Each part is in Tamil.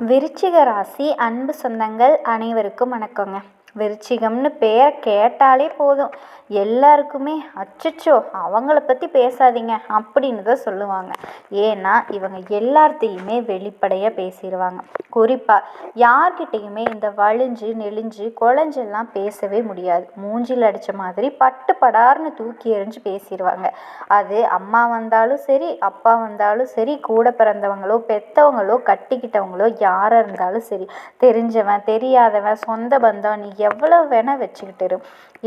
விருச்சிக ராசி அன்பு சொந்தங்கள் அனைவருக்கும் வணக்கங்க. விருச்சிகம்னு பேரை கேட்டாலே போதும். எல்லாருக்குமே அச்சச்சோ அவங்கள பற்றி பேசாதீங்க அப்படின்னு தான் சொல்லுவாங்க. ஏன்னா இவங்க எல்லாத்தையுமே வெளிப்படையாக பேசிடுவாங்க குறிப்பாக யார்கிட்டேயுமே இந்த வழிஞ்சு நெளிஞ்சு குழஞ்செல்லாம் பேசவே முடியாது. மூஞ்சில் அடித்த மாதிரி பட்டு படார்னு தூக்கி எறிஞ்சு பேசிடுவாங்க அது அம்மா வந்தாலும் சரி அப்பா வந்தாலும் சரி கூட பிறந்தவங்களோ பெற்றவங்களோ கட்டிக்கிட்டவங்களோ யாராக இருந்தாலும் சரி தெரிஞ்சவன் தெரியாதவன் சொந்த பந்தம் நீ எவ்வளோ வேணால் வச்சுக்கிட்டு இரு.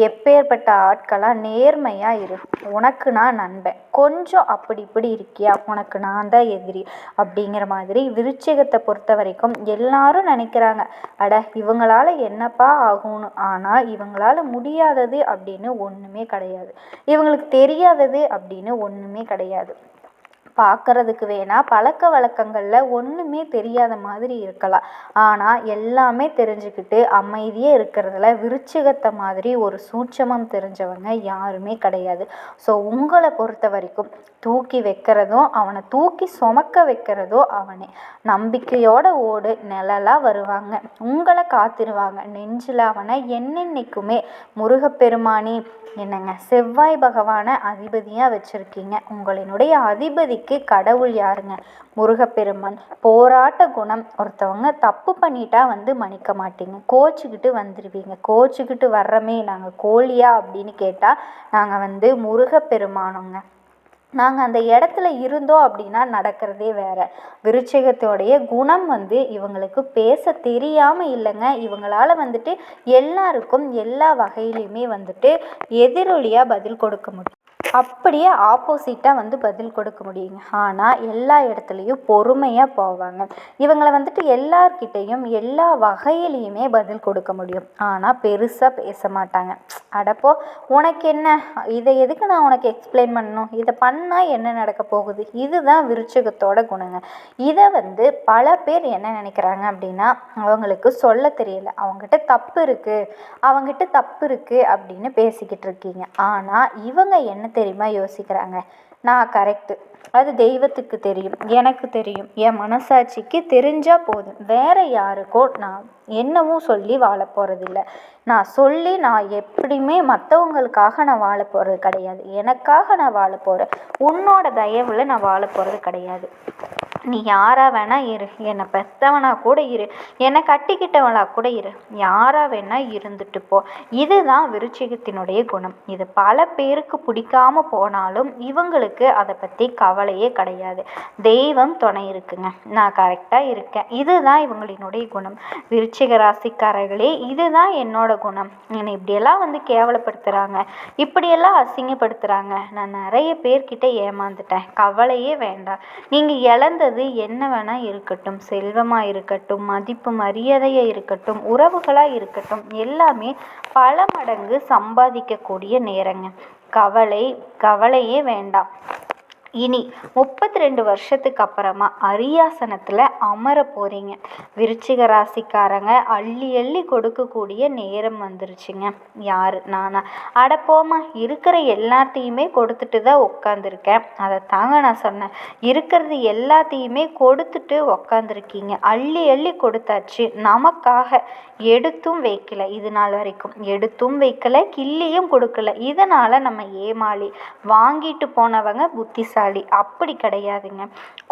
எப்பேற்பட்ட ஆட்களாக நேர்மையாக இரு. உனக்கு நான் நண்பன். கொஞ்சம் அப்படி இப்படி இருக்கியா? உனக்கு நான் தான் எதிரி. அப்படிங்கிற மாதிரி விருச்சிகத்தை பொறுத்த வரைக்கும் எல்லாரும் நினைக்கிறாங்க. அட இவங்களால என்னப்பா ஆகும்னு. ஆனால் இவங்களால முடியாதது அப்படின்னு ஒன்றுமே கிடையாது. இவங்களுக்கு தெரியாதது அப்படின்னு ஒன்றுமே கிடையாது. பார்க்கறதுக்கு வேணால் பழக்க வழக்கங்களில் ஒன்றுமே தெரியாத மாதிரி இருக்கலாம். ஆனால் எல்லாமே தெரிஞ்சுக்கிட்டு அமைதியாக இருக்கிறதுல விருச்சிகத்தை மாதிரி ஒரு சூட்சமம் தெரிஞ்சவங்க யாருமே கிடையாது. ஸோ உங்களை பொறுத்த வரைக்கும் தூக்கி வைக்கிறதும் அவனை தூக்கி சுமக்க வைக்கிறதும் அவனே. நம்பிக்கையோட ஓடு நிழலாக வருவாங்க. உங்களை காத்திருவாங்க. நெஞ்சில் அவனை என்னென்னைக்குமே முருகப்பெருமானி என்னங்க செவ்வாய் பகவானை அதிபதியாக வச்சுருக்கீங்க. உங்களினுடைய அதிபதிக்கு கடவுள் யாருங்க? முருகப்பெருமான். போராட்ட குணம். ஒருத்தவங்க தப்பு பண்ணிட்டா வந்து மன்னிக்க மாட்டீங்க. கோச்சிக்கிட்டு வந்துடுவீங்க கோச்சிக்கிட்டு வர்றமே நாங்கள் கோழியா அப்படின்னு கேட்டால் நாங்கள் வந்து முருகப்பெருமானோங்க. நாங்கள் அந்த இடத்துல இருந்தோம் அப்படின்னா நடக்கிறதே வேறு. விருச்சகத்தோடைய குணம் வந்து இவங்களுக்கு பேச தெரியாமல் இல்லைங்க. இவங்களால் வந்துட்டு எல்லாருக்கும் எல்லா வகையிலையுமே வந்துட்டு எதிரொலியாக பதில் கொடுக்க முடியும். அப்படியே ஆப்போசிட்டாக வந்து பதில் கொடுக்க முடியுங்க. ஆனால் எல்லா இடத்துலையும் பொறுமையாக போவாங்க. இவங்களை வந்துட்டு எல்லார்கிட்டேயும் எல்லா வகையிலையுமே பதில் கொடுக்க முடியும். ஆனால் பெருசாக பேச மாட்டாங்க. அடப்போ உனக்கு என்ன? இதை எதுக்கு நான் உனக்கு எக்ஸ்பிளைன் பண்ணணும்? இதை பண்ணால் என்ன நடக்க போகுது? இதுதான் விருச்சகத்தோட குணங்க. இதை வந்து பல பேர் என்ன நினைக்கிறாங்க அப்படின்னா அவங்களுக்கு சொல்ல தெரியல. அவங்ககிட்ட தப்பு இருக்குது அவங்ககிட்ட தப்பு இருக்குது அப்படின்னு பேசிக்கிட்டு இருக்கீங்க. ஆனால் இவங்க என்ன தெரியுமா? யோசிக்கிறாங்க. நான் கரெக்டு அது தெய்வத்துக்கு தெரியும். எனக்கு தெரியும். என் மனசாட்சிக்கு தெரிஞ்சால் போதும். வேறு யாருக்கோ நான் என்னவும் சொல்லி வாழ போகிறதில்ல நான் சொல்லி நான் எப்படியுமே மற்றவங்களுக்காக நான் வாழ போகிறது கிடையாது. எனக்காக நான் வாழ போகிறேன் உன்னோட தயவில் நான் வாழ போகிறது கிடையாது. நீ யாராக வேணா இரு. என்னை பெற்றவனா கூட இரு. என்னை கட்டிக்கிட்டவளா கூட இரு. யாராக வேணா இருந்துட்டு போ. இதுதான் விருச்சிகத்தினுடைய குணம். இது பல பேருக்கு பிடிக்காம போனாலும் இவங்களுக்கு அதை பற்றி கவலையே கிடையாது. தெய்வம் துணை இருக்குங்க. நான் கரெக்டாக இருக்கேன். இதுதான் இவங்களினுடைய குணம். விருச்சிக ராசிக்காரர்களே இதுதான் என்னோட குணம். என்னை இப்படியெல்லாம் வந்து கேவலப்படுத்துகிறாங்க இப்படியெல்லாம் அசிங்கப்படுத்துகிறாங்க நான் நிறைய பேர்கிட்ட ஏமாந்துட்டேன். கவலையே வேண்டாம். நீங்கள் இழந்தது அது என்ன வேணா இருக்கட்டும் செல்வமாக இருக்கட்டும் மதிப்பு மரியாதையாக இருக்கட்டும் உறவுகளாக இருக்கட்டும் எல்லாமே பல மடங்கு சம்பாதிக்கக்கூடிய நேரங்க. கவலை கவலையே வேண்டாம். இனி முப்பத்தி ரெண்டு வருஷத்துக்கு அப்புறமா அரியாசனத்தில் அமர போகிறீங்க விருச்சிக ராசிக்காரங்க அள்ளி அள்ளி கொடுக்கக்கூடிய நேரம் வந்துருச்சுங்க. யார்? நானா. அடப்போமா இருக்கிற எல்லாத்தையுமே கொடுத்துட்டு தான் உட்காந்துருக்கேன் அதை தாங்க நான் சொன்னேன். இருக்கிறது எல்லாத்தையுமே கொடுத்துட்டு உக்காந்துருக்கீங்க. அள்ளி அள்ளி கொடுத்தாச்சு. நமக்காக எடுத்தும் வைக்கல இது நாள் வரைக்கும். எடுத்தும் வைக்கல கிள்ளியும் கொடுக்கல. இதனால் நம்ம ஏமாளி. வாங்கிட்டு போனவங்க புத்திசாலி. புத்திசாலி அப்படி கிடையாதுங்க.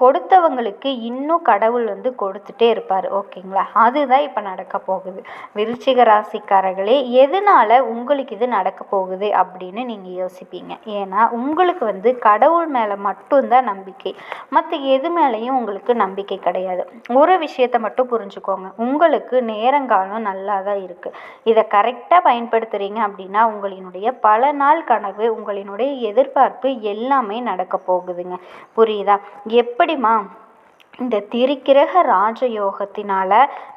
கொடுத்தவங்களுக்கு இன்னும் கடவுள் வந்து கொடுத்துட்டே இருப்பார். ஓகேங்களா? அதுதான் இப்போ நடக்க போகுது. விருச்சிக ராசிக்காரர்களே எதனால் உங்களுக்கு இது நடக்க போகுது அப்படின்னு நீங்கள் யோசிப்பீங்க. ஏன்னா உங்களுக்கு வந்து கடவுள் மேலே மட்டும்தான் நம்பிக்கை. மற்ற எது மேலேயும் உங்களுக்கு நம்பிக்கை கிடையாது. ஒரு விஷயத்தை மட்டும் புரிஞ்சுக்கோங்க. உங்களுக்கு நேரங்காலம் நல்லா தான் இருக்குது இதை கரெக்டாக பயன்படுத்துகிறீங்க அப்படின்னா உங்களினுடைய பல நாள் கனவு உங்களினுடைய எதிர்பார்ப்பு எல்லாமே நடக்க போகுது. போகுதுங்க. புரியுதா? எப்படிம்மா இந்த திரிக்கிரக ராஜயோகத்தினால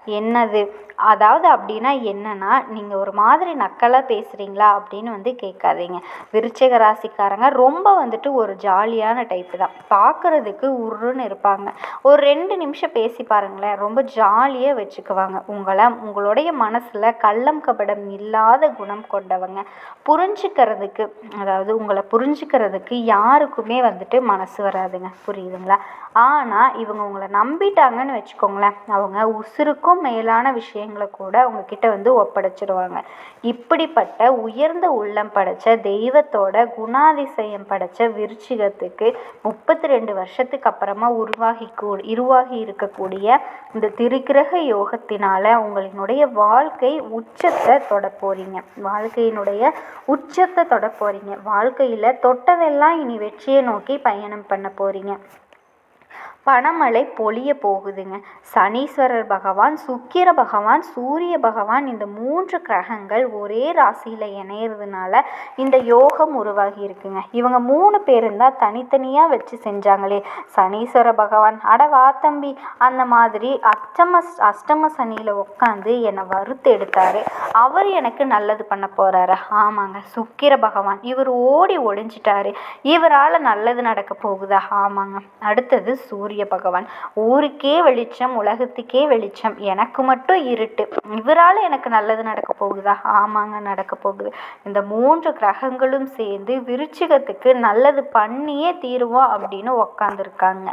என்னது? அதாவது அப்படின்னா என்னன்னா நீங்கள் ஒரு மாதிரி நக்கலாக பேசுகிறீங்களா அப்படின்னு வந்து கேட்காதீங்க. விருச்சிக ராசிக்காரங்க ரொம்ப வந்துட்டு ஒரு ஜாலியான டைப்பு தான். பார்க்குறதுக்கு உருன்னு இருப்பாங்க. ஒரு ரெண்டு நிமிஷம் பேசி பாருங்களேன் ரொம்ப ஜாலியாக வச்சுக்குவாங்க. உங்களை உங்களுடைய மனசில் கள்ளம் கபடம் இல்லாத குணம் கொண்டவங்க. புரிஞ்சுக்கிறதுக்கு அதாவது உங்களை புரிஞ்சுக்கிறதுக்கு யாருக்குமே வந்துட்டு மனசு வராதுங்க. புரியுதுங்களா? ஆனால் இவங்க உங்களை நம்பிட்டாங்கன்னு வச்சுக்கோங்களேன் அவங்க உசுருக்கும் மேலான விஷயம் விஷயங்களை கூட உங்ககிட்ட வந்து ஒப்படைச்சிடுவாங்க இப்படிப்பட்ட உயர்ந்த உள்ளம் படைச்ச தெய்வத்தோட குணாதிசயம் படைச்ச விருச்சிகத்துக்கு முப்பத்தி ரெண்டு வருஷத்துக்கு அப்புறமா உருவாகி கூ உருவாகி இருக்கக்கூடிய இந்த திருக்கிரக யோகத்தினால உங்களினுடைய வாழ்க்கை உச்சத்தை தொட போறீங்க வாழ்க்கையினுடைய உச்சத்தை தொட போறீங்க வாழ்க்கையில் தொட்டதெல்லாம் இனி வெற்றியை நோக்கி பயணம் பண்ண போறீங்க. பணமழை பொழிய போகுதுங்க. சனீஸ்வரர் பகவான் சுக்கிர பகவான் சூரிய பகவான் இந்த மூன்று கிரகங்கள் ஒரே ராசியில் இணையிறதுனால இந்த யோகம் உருவாகி இருக்குங்க. இவங்க மூணு பேரும் தான் தனித்தனியாக வச்சு செஞ்சாங்களே. சனீஸ்வர பகவான் அட வா தம்பி அந்த மாதிரி அஷ்டம அஷ்டம சனியில் உட்காந்து என்னை வறுத்து எடுத்தார். அவர் எனக்கு நல்லது பண்ண போகிறாரு ஆமாங்க சுக்கிர பகவான் இவர் ஓடி ஒழிஞ்சிட்டாரு இவரால் நல்லது நடக்க போகுதா? ஆமாங்க. அடுத்தது சூரிய சூரிய பகவான் ஊருக்கே வெளிச்சம் உலகத்துக்கே வெளிச்சம் எனக்கு மட்டும் இருட்டு. இவரால் எனக்கு நல்லது நடக்க போகுதா? ஆமாங்க நடக்க போகுது. இந்த மூன்று கிரகங்களும் சேர்ந்து விருச்சிகத்துக்கு நல்லது பண்ணியே தீருவோம் அப்படின்னு உக்காந்துருக்காங்க.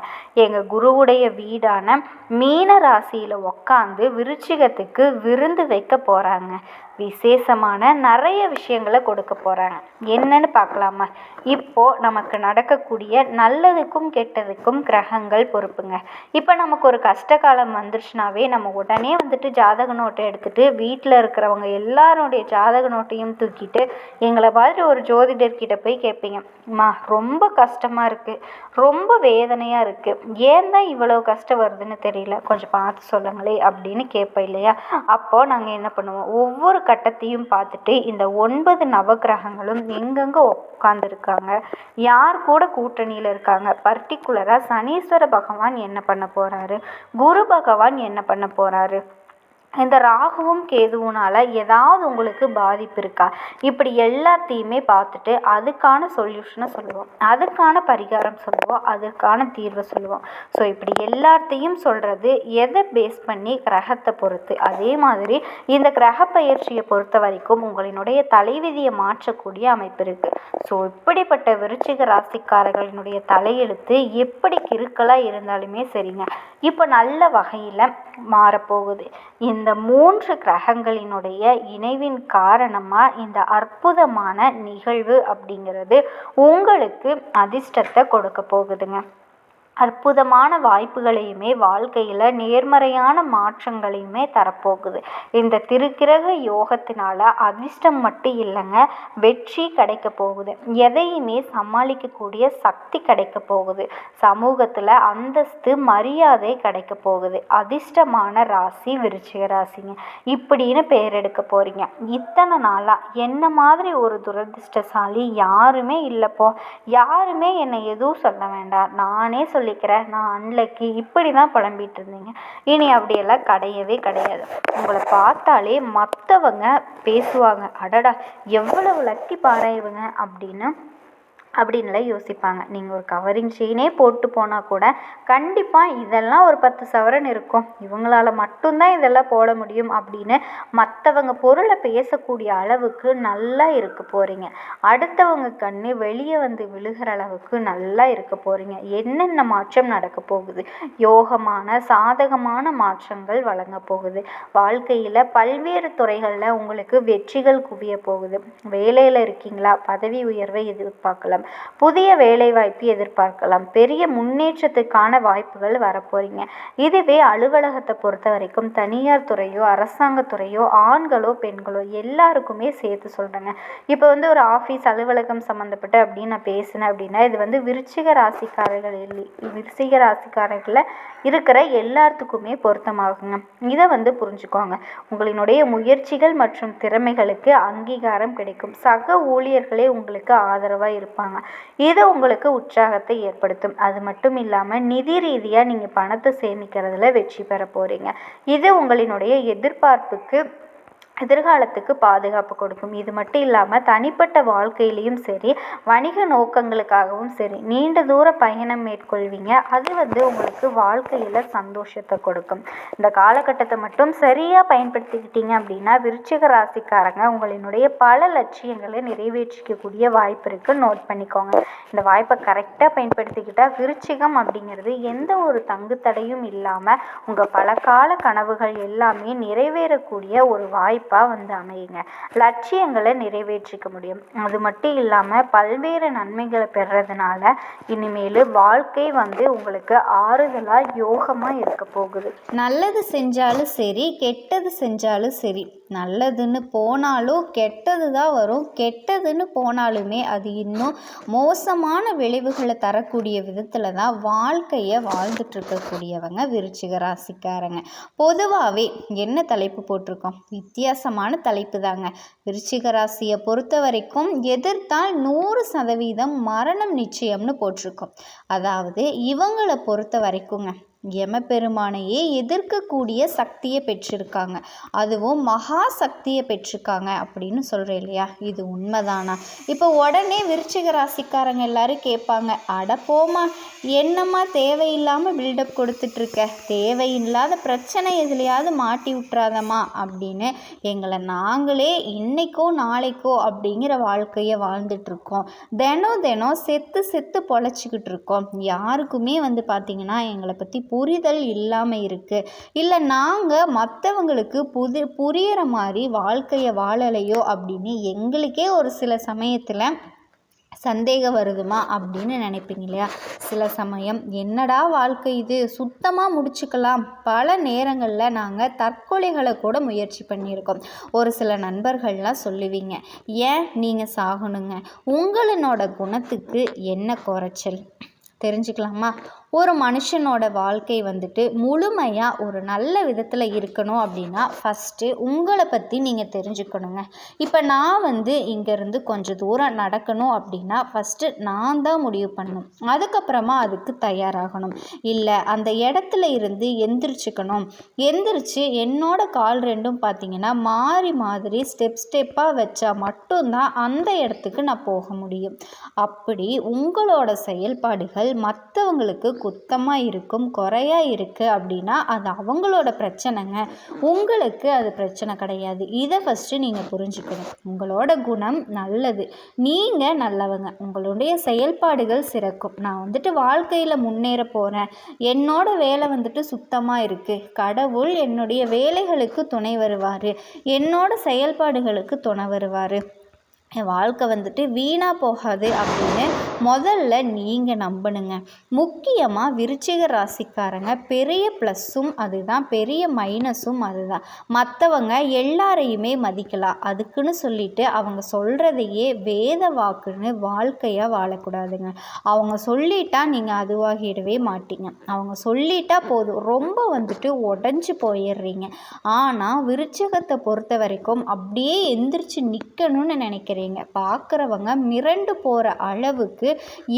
எங்கள் குருவுடைய வீடான மீன ராசியில் உக்காந்து விருச்சிகத்துக்கு விருந்து வைக்க போகிறாங்க விசேஷமான நிறைய விஷயங்களை கொடுக்க போகிறாங்க என்னன்னு பார்க்கலாமா? இப்போது நமக்கு நடக்கக்கூடிய நல்லதுக்கும் கெட்டதுக்கும் கிரகங்கள் பொறுப்புங்க. இப்போ நமக்கு ஒரு கஷ்ட காலம் வந்துருச்சுனாவே நம்ம உடனே வந்துட்டு ஜாதக நோட்டை எடுத்துகிட்டு வீட்டில் இருக்கிறவங்க எல்லாருடைய ஜாதக நோட்டையும் தூக்கிட்டு எங்களை மாதிரி ஒரு ஜோதிடர்கிட்ட போய் கேட்பீங்க அம்மா ரொம்ப கஷ்டமாக இருக்குது ரொம்ப வேதனையாக இருக்குது ஏன் தான் இவ்வளோ கஷ்டம் வருதுன்னு தெரியல. கொஞ்சம் பார்த்து சொல்லுங்களே அப்படின்னு கேட்போம் இல்லையா? அப்போது நாங்கள் என்ன பண்ணுவோம்? ஒவ்வொரு கட்டத்தையும் பார்த்துட்டு இந்த ஒன்பது நவகிரகங்களும் எங்கெங்கே உட்காந்துருக்காங்க யார் கூட கூட்டணியில் இருக்காங்க? பர்டிகுலராக சனீஸ்வர பகவான் என்ன பண்ண போகிறாரு குரு பகவான் என்ன பண்ண போகிறாரு இந்த ராகுவும் கேதுவுனால் ஏதாவது உங்களுக்கு பாதிப்பு இருக்கா? இப்படி எல்லாத்தையுமே பார்த்துட்டு அதுக்கான சொல்யூஷனை சொல்லுவோம். அதுக்கான பரிகாரம் சொல்லுவோம். அதுக்கான தீர்வை சொல்லுவோம். ஸோ இப்படி எல்லாத்தையும் சொல்கிறது எதை பேஸ் பண்ணி கிரகத்தை பொறுத்து? அதே மாதிரி இந்த கிரக பயிற்சியை பொறுத்த வரைக்கும் உங்களினுடைய தலைவிதியை மாற்றக்கூடிய அமைப்பு இருக்குது ஸோ இப்படிப்பட்ட விருச்சிக ராசிக்காரர்களினுடைய தலையெழுத்து எப்படி கிறுக்கலாக இருந்தாலுமே சரிங்க. இப்போ நல்ல வகையில் மாறப்போகுது. இந்த இந்த மூன்று கிரகங்களினுடைய இணைவின் காரணமாக இந்த அற்புதமான நிகழ்வு அப்படிங்கிறது உங்களுக்கு அதிர்ஷ்டத்தை கொடுக்க போகுதுங்க. அற்புதமான வாய்ப்புகளையுமே வாழ்க்கையில் நேர்மறையான மாற்றங்களையுமே தரப்போகுது. இந்த திருக்கிரக யோகத்தினால அதிர்ஷ்டம் மட்டும் இல்லைங்க வெற்றி கிடைக்க போகுது. எதையுமே சமாளிக்கக்கூடிய சக்தி கிடைக்க போகுது. சமூகத்தில் அந்தஸ்து மரியாதை கிடைக்க போகுது. அதிர்ஷ்டமான ராசி விருச்சிக ராசிங்க. இப்படின்னு பேர் எடுக்க போகிறீங்க இத்தனை நாளாக என்ன மாதிரி ஒரு துரதிர்ஷ்டசாலி யாருமே இல்லைப்போ யாருமே என்னை எதுவும் சொல்ல வேண்டாம். நானே சொல்ல சொல்லிக்கிறேன். நான் அன்லக்கி இப்படி தான் புலம்பிகிட்டு இருந்தீங்க இனி அப்படியெல்லாம் கிடையவே கிடையாது. உங்களை பார்த்தாலே மற்றவங்க பேசுவாங்க. அடடா எவ்வளவு லக்கி பாரு இவங்க அப்படின்னு அப்படின்லாம் யோசிப்பாங்க. நீங்கள் ஒரு கவரிங் செயினே போட்டு போனால் கூட கண்டிப்பாக இதெல்லாம் ஒரு பத்து சவரன் இருக்கும். இவங்களால மட்டும்தான் இதெல்லாம் போட முடியும் அப்படின்னு மற்றவங்க பொருளை பேசக்கூடிய அளவுக்கு நல்லா இருக்க போகிறீங்க அடுத்தவங்க கண்ணு வெளியே வந்து விழுகிற அளவுக்கு நல்லா இருக்க போகிறீங்க என்னென்ன மாற்றம் நடக்க போகுது? யோகமான சாதகமான மாற்றங்கள் வழங்க போகுது. வாழ்க்கையில் பல்வேறு துறைகளில் உங்களுக்கு வெற்றிகள் குவிய போகுது. வேலையில் இருக்கீங்களா? பதவி உயர்வை எதிர்பார்க்கலாம். புதிய வேலைவாய்ப்பு எதிர்பார்க்கலாம். பெரிய முன்னேற்றத்துக்கான வாய்ப்புகள் வரப்போறீங்க. இதுவே அலுவலகத்தை பொறுத்த வரைக்கும் தனியார் துறையோ அரசாங்கத்துறையோ ஆண்களோ பெண்களோ எல்லாருக்குமே சேர்த்து சொல்கிறேங்க இப்போ வந்து ஒரு ஆஃபீஸ் அலுவலகம் சம்மந்தப்பட்ட அப்படின்னு நான் பேசினேன் அப்படின்னா இது வந்து விருச்சிக ராசிக்காரர்கள் இல்லை விருச்சிக ராசிக்காரர்களில் இருக்கிற எல்லாத்துக்குமே பொருத்தமாகுங்க. இதை வந்து புரிஞ்சுக்கோங்க. உங்களினுடைய முயற்சிகள் மற்றும் திறமைகளுக்கு அங்கீகாரம் கிடைக்கும். சக ஊழியர்களே உங்களுக்கு ஆதரவாக இருப்பாங்க. பண்ணுவாங்க இது உங்களுக்கு உற்சாகத்தை ஏற்படுத்தும். அது மட்டும் இல்லாமல் நிதி ரீதியாக நீங்கள் பணத்தை சேமிக்கிறதுல வெற்றி பெற போகிறீங்க இது உங்களினுடைய எதிர்பார்ப்புக்கு எதிர்காலத்துக்கு பாதுகாப்பு கொடுக்கும். இது மட்டும் இல்லாமல் தனிப்பட்ட வாழ்க்கையிலையும் சரி வணிக நோக்கங்களுக்காகவும் சரி நீண்ட தூர பயணம் மேற்கொள்வீங்க. அது வந்து உங்களுக்கு வாழ்க்கையில் சந்தோஷத்தை கொடுக்கும். இந்த காலகட்டத்தை மட்டும் சரியாக பயன்படுத்திக்கிட்டீங்க அப்படின்னா விருச்சிக ராசிக்காரங்க உங்களினுடைய பல லட்சியங்களை நிறைவேற்றிக்கக்கூடிய வாய்ப்பு இருக்குது நோட் பண்ணிக்கோங்க. இந்த வாய்ப்பை கரெக்டாக பயன்படுத்திக்கிட்டால் விருச்சிகம் அப்படிங்கிறது எந்த ஒரு தங்குத்தடையும் இல்லாமல் உங்கள் பல கால கனவுகள் எல்லாமே நிறைவேறக்கூடிய ஒரு வாய்ப்பு வாய்ப்பாக வந்து அமையுங்க. லட்சியங்களை நிறைவேற்றிக்க முடியும். அது மட்டும் இல்லாமல் பல்வேறு நன்மைகளை பெறதுனால இனிமேல் வாழ்க்கை வந்து உங்களுக்கு ஆறுதலாக யோகமாக இருக்க போகுது. நல்லது செஞ்சாலும் சரி கெட்டது செஞ்சாலும் சரி நல்லதுன்னு போனாலும் கெட்டது தான் வரும். கெட்டதுன்னு போனாலுமே அது இன்னும் மோசமான விளைவுகளை தரக்கூடிய விதத்தில் தான் வாழ்க்கையை வாழ்ந்துட்டு இருக்கக்கூடியவங்க விருச்சிக ராசிக்காரங்க. பொதுவாகவே என்ன தலைப்பு போட்டிருக்கோம்? வித்தியாசமான தலைப்பு தாங்க. விருச்சிக ராசியை பொறுத்த வரைக்கும் எதிர்த்தால் நூறு சதவீதம் மரணம் நிச்சயம்னு போட்டிருக்கோம். அதாவது இவங்களை பொறுத்த வரைக்குங்க யமபெருமானையே எதிர்க்கக்கூடிய சக்தியை பெற்றிருக்காங்க. அதுவும் மகா சக்தியை பெற்றிருக்காங்க அப்படின்னு சொல்கிறேன் இல்லையா? இது உண்மைதானா? இப்போ உடனே விருச்சிக ராசிக்காரங்க எல்லாரும் கேட்பாங்க அட போமா என்னம்மா தேவையில்லாமல் பில்டப் கொடுத்துட்ருக்க? தேவையில்லாத பிரச்சனை எதுலையாவது மாட்டி விட்றாதம்மா அப்படின்னு எங்களை நாங்களே இன்னைக்கோ நாளைக்கோ அப்படிங்கிற வாழ்க்கையை வாழ்ந்துட்டுருக்கோம் தினம் தினம் செத்து செத்து பொழைச்சிக்கிட்டு இருக்கோம் யாருக்குமே வந்து பார்த்திங்கன்னா எங்களை பற்றி புரிதல் இல்லாமல் இருக்குது இல்லை நாங்கள் மற்றவங்களுக்கு புது புரியிற மாதிரி வாழ்க்கையை வாழலையோ அப்படின்னு எங்களுக்கே ஒரு சில சமயத்தில் சந்தேகம் வருதுமா அப்படின்னு நினைப்பீங்க இல்லையா? சில சமயம் என்னடா வாழ்க்கை இது? சுத்தமாக முடிச்சுக்கலாம். பல நேரங்களில் நாங்கள் தற்கொலைகளை கூட முயற்சி பண்ணியிருக்கோம். ஒரு சில நண்பர்கள்லாம் சொல்லுவீங்க ஏன் நீங்கள் சாகணுங்க? உங்களனோட குணத்துக்கு என்ன குறைச்சல்? தெரிஞ்சுக்கலாமா? ஒரு மனுஷனோட வாழ்க்கை வந்துட்டு முழுமையாக ஒரு நல்ல விதத்தில் இருக்கணும் அப்படின்னா ஃபஸ்ட்டு உங்களை பற்றி நீங்கள் தெரிஞ்சுக்கணுங்க. இப்போ நான் வந்து இங்கேருந்து கொஞ்சம் தூரம் நடக்கணும் அப்படின்னா ஃபஸ்ட்டு நான் தான் முடிவு பண்ணணும். அதுக்கப்புறமா அதுக்கு தயாராகணும். இல்லை அந்த இடத்துல இருந்து எந்திரிச்சுக்கணும். எந்திரிச்சு என்னோட கால் ரெண்டும் பார்த்தீங்கன்னா மாறி மாதிரி ஸ்டெப் ஸ்டெப்பாக வச்சா மட்டும்தான் அந்த இடத்துக்கு நான் போக முடியும். அப்படி உங்களோட செயல்பாடுகள் மற்றவங்களுக்கு குத்தமாக இருக்கும் குறையாக இருக்குது அப்படின்னா அது அவங்களோட பிரச்சனைங்க. உங்களுக்கு அது பிரச்சனை கிடையாது. இதை ஃபஸ்ட்டு நீங்கள் புரிஞ்சுக்கணும். உங்களோட குணம் நல்லது. நீங்கள் நல்லவங்க. உங்களுடைய செயல்பாடுகள் சிறக்கும். நான் வந்துட்டு வாழ்க்கையில் முன்னேற போகிறேன் என்னோட வேலை வந்துட்டு சுத்தமாக இருக்குது கடவுள் என்னுடைய வேலைகளுக்கு துணை வருவார். என்னோட செயல்பாடுகளுக்கு துணை வருவார். என் வாழ்க்கை வந்துட்டு வீணாக போகாது அப்படின்னு முதல்ல நீங்கள் நம்பணுங்க. முக்கியமாக விருச்சிக ராசிக்காரங்க பெரிய ப்ளஸ்ஸும் அதுதான் பெரிய மைனஸும் அதுதான். மற்றவங்க எல்லாரையுமே மதிக்கலாம். அதுக்குன்னு சொல்லிட்டு அவங்க சொல்கிறதையே வேத வாக்குன்னு வாழ்க்கையாக வாழக்கூடாதுங்க. அவங்க சொல்லிட்டா நீங்கள் அதுவாகிடவே மாட்டீங்க. அவங்க சொல்லிட்டா போதும். ரொம்ப வந்துட்டு உடஞ்சி போயிடுறீங்க. ஆனால் விருச்சகத்தை பொறுத்த வரைக்கும் அப்படியே எந்திரிச்சு நிற்கணும்னு நினைக்கிறீங்க. பார்க்குறவங்க மிரண்டு போகிற அளவுக்கு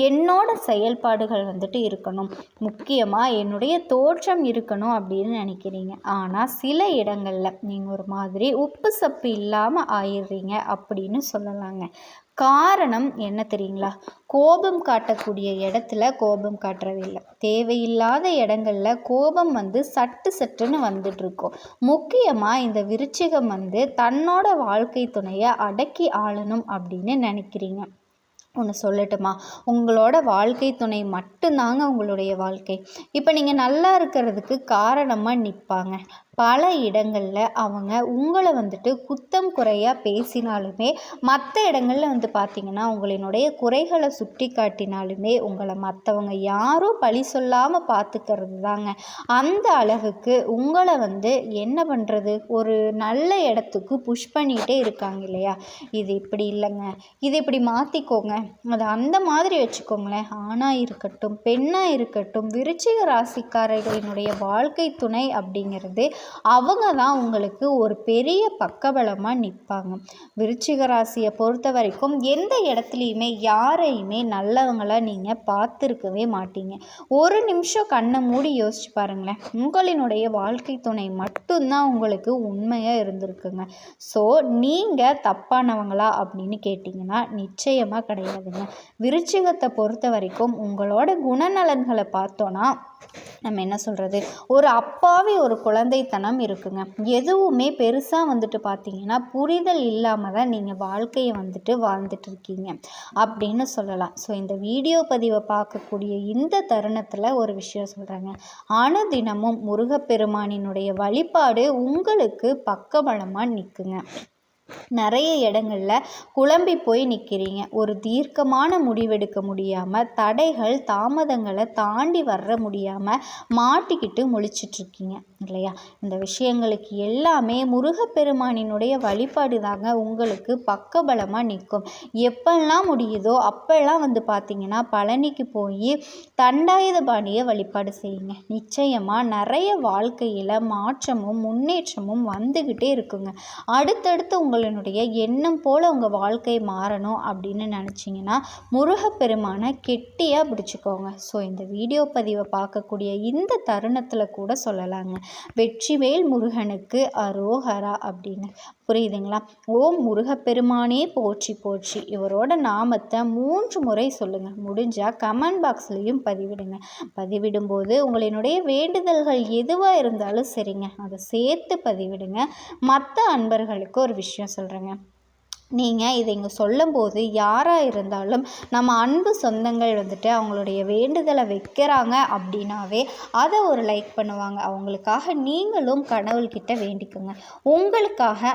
என்னோட செயல்பாடுகள் வந்துட்டு இருக்கணும். முக்கியமாக என்னுடைய தோற்றம் இருக்கணும் அப்படின்னு நினைக்கிறீங்க. ஆனால் சில இடங்களில் நீங்கள் ஒரு மாதிரி உப்பு சப்பு இல்லாமல் ஆயிடுறீங்க அப்படின்னு சொல்லலாங்க. காரணம் என்ன தெரியுங்களா? கோபம் காட்டக்கூடிய இடத்துல கோபம் காட்டுறதில்லை. தேவையில்லாத இடங்களில் கோபம் வந்து சட்டு சட்டுன்னு வந்துட்டுருக்கும் முக்கியமாக இந்த விருச்சிகம் வந்து தன்னோட வாழ்க்கை துணையை அடக்கி ஆளணும் அப்படின்னு நினைக்கிறீங்க. ஒன்று சொல்லட்டுமா? உங்களோட வாழ்க்கை துணை மட்டும்தாங்க உங்களுடைய வாழ்க்கை. இப்போ நீங்கள் நல்லா இருக்கிறதுக்கு காரணமாக நிற்பாங்க பல இடங்களில் அவங்க உங்களை வந்துட்டு குத்தம் குறையாக பேசினாலுமே மற்ற இடங்களில் வந்து பார்த்திங்கன்னா உங்களினுடைய குறைகளை சுட்டி காட்டினாலுமே உங்களை மற்றவங்க யாரும் பழி சொல்லாமல் பார்த்துக்கிறது தாங்க. அந்த அளவுக்கு உங்களை வந்து என்ன பண்ணுறது ஒரு நல்ல இடத்துக்கு புஷ் பண்ணிகிட்டே இருக்காங்க இல்லையா? இது இப்படி இல்லைங்க. இது இப்படி மாற்றிக்கோங்க அது அந்த மாதிரி வச்சுக்கோங்களேன். ஆணாக இருக்கட்டும் பெண்ணாக இருக்கட்டும் விருச்சிக ராசிக்காரர்களினுடைய வாழ்க்கை துணை அப்படிங்கிறது அவங்க தான் உங்களுக்கு ஒரு பெரிய பக்கபலமாக நிற்பாங்க விருச்சிக ராசியை பொறுத்த வரைக்கும் எந்த இடத்துலையுமே யாரையுமே நல்லவங்களாக நீங்கள் பார்த்துருக்கவே மாட்டீங்க. ஒரு நிமிஷம் கண்ணை மூடி யோசிச்சு பாருங்களேன். உங்களினுடைய வாழ்க்கை துணை மட்டும்தான் உங்களுக்கு உண்மையாக இருந்திருக்குங்க. ஸோ நீங்கள் தப்பானவங்களா அப்படின்னு கேட்டிங்கன்னா நிச்சயமாக கிடையாதுங்க. விருச்சிகத்தை பொறுத்த வரைக்கும் உங்களோட குணநலன்களை பார்த்தோன்னா நம்ம என்ன சொல்கிறது ஒரு அப்பாவி ஒரு குழந்தைத்தனம் இருக்குங்க. எதுவுமே பெருசாக வந்துட்டு பார்த்தீங்கன்னா புரிதல் இல்லாமல் தான் நீங்கள் வாழ்க்கையை வந்துட்டு வாழ்ந்துட்டு இருக்கீங்க அப்படின்னு சொல்லலாம். ஸோ இந்த வீடியோ பதிவை பார்க்கக்கூடிய இந்த தருணத்தில் ஒரு விஷயம் சொல்கிறேங்க அனுதினமும் முருகப்பெருமானினுடைய வழிபாடு உங்களுக்கு பக்கபலமாக நிற்குங்க நிறைய இடங்களில் குழம்பி போய் நிற்கிறீங்க ஒரு தீர்க்கமான முடிவெடுக்க முடியாமல் தடைகள் தாமதங்களை தாண்டி வர முடியாமல் மாட்டிக்கிட்டு முழிச்சிட்ருக்கீங்க இல்லையா? இந்த விஷயங்களுக்கு எல்லாமே முருகப்பெருமானினுடைய வழிபாடு தாங்க உங்களுக்கு பக்கபலமாக நிற்கும். எப்பெல்லாம் முடியுதோ அப்போல்லாம் வந்து பார்த்திங்கன்னா பழனிக்கு போய் தண்டாயுதபாணியை வழிபாடு செய்யுங்க. நிச்சயமாக நிறைய வாழ்க்கையில் மாற்றமும் முன்னேற்றமும் வந்துக்கிட்டே இருக்குங்க. அடுத்தடுத்து உங்களுடைய உங்களினுடைய எண்ணம் போல் உங்கள் வாழ்க்கை மாறணும் அப்படின்னு நினச்சிங்கன்னா முருகப்பெருமானை கெட்டியாக பிடிச்சிக்கோங்க. ஸோ இந்த வீடியோ பதிவை பார்க்கக்கூடிய இந்த தருணத்தில் கூட சொல்லலாங்க. வெற்றிவேல் முருகனுக்கு அரோஹரா அப்படின்னு. புரியுதுங்களா? ஓம் முருகப்பெருமானே போற்றி போற்றி. இவரோட நாமத்தை மூன்று முறை சொல்லுங்கள் முடிஞ்சால் கமெண்ட் பாக்ஸ்லேயும் பதிவிடுங்க. பதிவிடும்போது உங்களினுடைய வேண்டுதல்கள் எதுவாக இருந்தாலும் சரிங்க. அதை சேர்த்து பதிவிடுங்க. மற்ற அன்பர்களுக்கு ஒரு விஷயம் சொல்கிறேங்க நீங்கள் இதை இங்கே சொல்லும்போது யாராக இருந்தாலும் நம்ம அன்பு சொந்தங்கள் வந்துட்டு அவங்களுடைய வேண்டுதலை வைக்கிறாங்க அப்படின்னாவே அதை ஒரு லைக் பண்ணுவாங்க. அவங்களுக்காக நீங்களும் கடவுள்கிட்ட வேண்டிக்கோங்க. உங்களுக்காக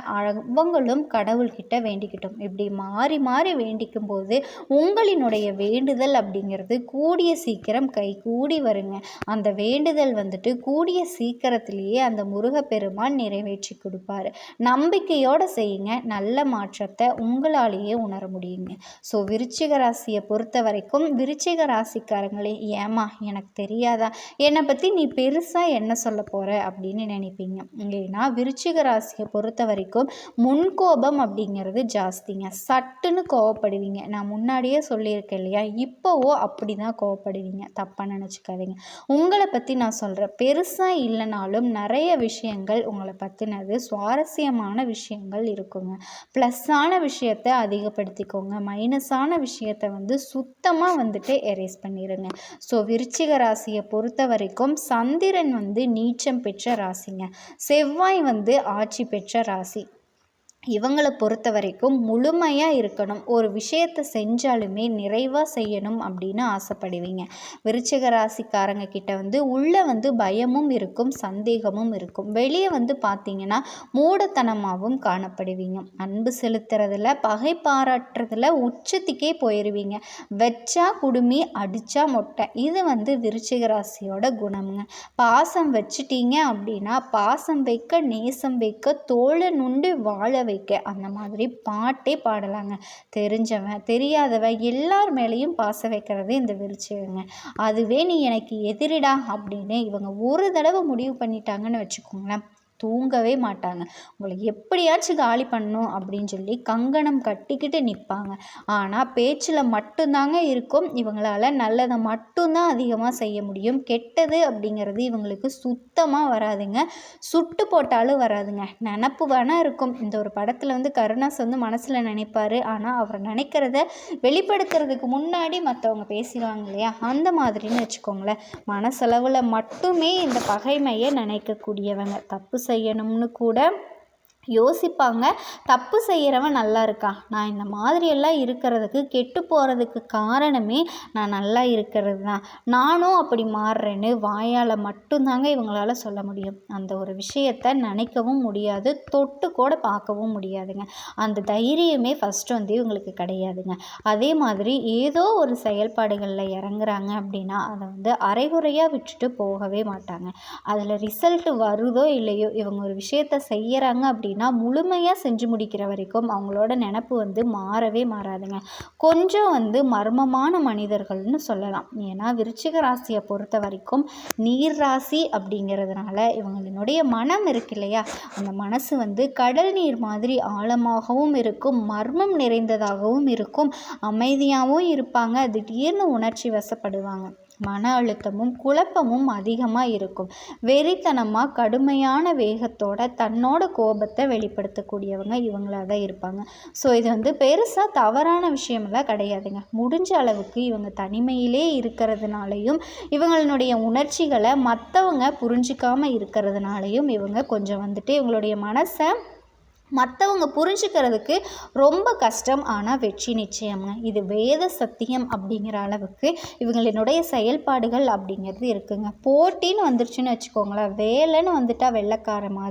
அவங்களும் கடவுள்கிட்ட வேண்டிக்கிட்டோம். இப்படி மாறி மாறி வேண்டிக்கும் போது உங்களினுடைய வேண்டுதல் அப்படிங்கிறது கூடிய சீக்கிரம் கை கூடி வருங்க. அந்த வேண்டுதல் வந்துட்டு கூடிய சீக்கிரத்திலேயே அந்த முருகப்பெருமான் நிறைவேற்றி கொடுப்பாரு. நம்பிக்கையோடு செய்யுங்க. நல்ல மாற்றத்தை விஷயத்தை உங்களாலேயே உணர முடியுங்க. ஸோ விருச்சிக ராசியை பொறுத்த வரைக்கும் விருச்சிக ராசிக்காரங்களே ஏமா எனக்கு தெரியாதா? என்னை பற்றி நீ பெருசாக என்ன சொல்ல போகிற அப்படின்னு நினைப்பீங்க. இல்லைன்னா விருச்சிக ராசியை பொறுத்த வரைக்கும் முன்கோபம் அப்படிங்கிறது ஜாஸ்திங்க. சட்டுன்னு கோவப்படுவீங்க. நான் முன்னாடியே சொல்லியிருக்கேன் இல்லையா? இப்போவோ அப்படி தான் கோவப்படுவீங்க. தப்பாக நினச்சிக்காதீங்க. உங்களை பற்றி நான் சொல்கிறேன் பெருசாக இல்லைனாலும் நிறைய விஷயங்கள் உங்களை பற்றினது சுவாரஸ்யமான விஷயங்கள் இருக்குங்க. ப்ளஸ்ஸான ப்ளஸ்ஸான விஷயத்த அதிகப்படுத்திக்கோங்க. மைனஸான விஷயத்த வந்து சுத்தமாக வந்துட்டு எரேஸ் பண்ணிடுங்க ஸோ விருச்சிக ராசியை பொறுத்த வரைக்கும் சந்திரன் வந்து நீச்சம் பெற்ற ராசிங்க. செவ்வாய் வந்து ஆட்சி பெற்ற ராசி. இவங்களை பொறுத்த வரைக்கும் முழுமையாக இருக்கணும். ஒரு விஷயத்தை செஞ்சாலுமே நிறைவாக செய்யணும் அப்படின்னு ஆசைப்படுவீங்க. விருச்சிக ராசிக்காரங்க கிட்ட வந்து உள்ளே வந்து பயமும் இருக்கும் சந்தேகமும் இருக்கும். வெளியே வந்து பார்த்தீங்கன்னா மூடத்தனமாகவும் காணப்படுவீங்க. அன்பு செலுத்துறதுல பகை பாராட்டுறதுல உச்சத்துக்கே போயிடுவீங்க வச்சா குடுமி அடித்தா மொட்டை. இது வந்து விருச்சிக ராசியோட குணம்ங்க. பாசம் வச்சுட்டீங்க அப்படின்னா பாசம் வைக்க நேசம் வைக்க தோலை நுண்டு வாழ வைக்க. அந்த மாதிரி பாட்டே பாடலாங்க. தெரிஞ்சவன் தெரியாதவன் எல்லார் மேலேயும் பாசம் வைக்கிறது இந்த விருச்சிகங்க. அதுவே நீ எனக்கு எதிரிடா அப்படின்னு இவங்க ஒரு தடவை முடிவு பண்ணிட்டாங்கன்னு வச்சுக்கோங்களேன். தூங்கவே மாட்டாங்க. உங்களை எப்படியாச்சும் காலி பண்ணணும் அப்படின்னு சொல்லி கங்கணம் கட்டிக்கிட்டு நிற்பாங்க ஆனால் பேச்சில் மட்டும்தாங்க இருக்கும். இவங்களால் நல்லதை மட்டும்தான் அதிகமாக செய்ய முடியும். கெட்டது அப்படிங்கிறது இவங்களுக்கு சுத்தமாக வராதுங்க. சுட்டு போட்டாலும் வராதுங்க. நினப்பு வேணால் இருக்கும். இந்த ஒரு படத்தில் வந்து கருணாஸ் வந்து மனசில் நினைப்பார். ஆனால் அவர் நினைக்கிறத வெளிப்படுத்துறதுக்கு முன்னாடி மற்றவங்க பேசிடுவாங்க இல்லையா? அந்த மாதிரின்னு வச்சுக்கோங்களேன். மனசளவில் மட்டுமே இந்த பகைமையை நினைக்கக்கூடியவங்க. தப்பு செய்யணும்னு கூட யோசிப்பாங்க தப்பு செய்கிறவன் நல்லா இருக்கான் நான் இந்த மாதிரியெல்லாம் இருக்கிறதுக்கு கெட்டு போகிறதுக்கு காரணமே நான் நல்லா இருக்கிறது தான் நானும் அப்படி மாறுறேன்னு வாயால் மட்டும்தாங்க இவங்களால சொல்ல முடியும். அந்த ஒரு விஷயத்த நினைக்கவும் முடியாது தொட்டு கூட பார்க்கவும் முடியாதுங்க. அந்த தைரியமே ஃபஸ்ட்டு வந்து இவங்களுக்கு கிடையாதுங்க. அதே மாதிரி ஏதோ ஒரு செயல்பாடுகளில் இறங்குறாங்க அப்படின்னா அதை வந்து அரைகுறையாக விட்டுட்டு போகவே மாட்டாங்க. அதில் ரிசல்ட் வருதோ இல்லையோ இவங்க ஒரு விஷயத்த செய்கிறாங்க அப்படி அப்படின்னா முழுமையாக செஞ்சு முடிக்கிற வரைக்கும் அவங்களோட நினப்பு வந்து மாறவே மாறாதுங்க. கொஞ்சம் வந்து மர்மமான மனிதர்கள்னு சொல்லலாம். ஏன்னா விருச்சிக ராசியை பொறுத்த வரைக்கும் நீர் ராசி அப்படிங்கிறதுனால இவங்களினுடைய மனம் இருக்கு இல்லையா? அந்த மனசு வந்து கடல் நீர் மாதிரி ஆழமாகவும் இருக்கும் மர்மம் நிறைந்ததாகவும் இருக்கும் அமைதியாகவும் இருப்பாங்க திடீர்னு உணர்ச்சி வசப்படுவாங்க. மன அழுத்தமும் குழப்பமும் அதிகமாக இருக்கும். வெறித்தனமாக கடுமையான வேகத்தோட தன்னோட கோபத்தை வெளிப்படுத்தக்கூடியவங்க இவங்களாக தான் இருப்பாங்க. ஸோ இது வந்து பெருசாக தவறான விஷயமெல்லாம் கிடையாதுங்க. முடிஞ்ச அளவுக்கு இவங்க தனிமையிலே இருக்கிறதுனாலையும் இவங்களுடைய உணர்ச்சிகளை மற்றவங்க புரிஞ்சிக்காமல் இருக்கிறதுனாலையும் இவங்க கொஞ்சம் வந்துட்டு இவங்களுடைய மனசை மற்றவங்க புரிஞ்சுக்கிறதுக்கு ரொம்ப கஷ்டம் ஆனால் வெற்றி நிச்சயம்ங்க. இது வேத சத்தியம் அப்படிங்கிற அளவுக்கு இவங்களினுடைய செயல்பாடுகள் அப்படிங்கிறது இருக்குங்க. போட்டின்னு வந்துருச்சுன்னு வச்சுக்கோங்களேன். வேலைன்னு வந்துட்டால் வெள்ளைக்கார மாதிரி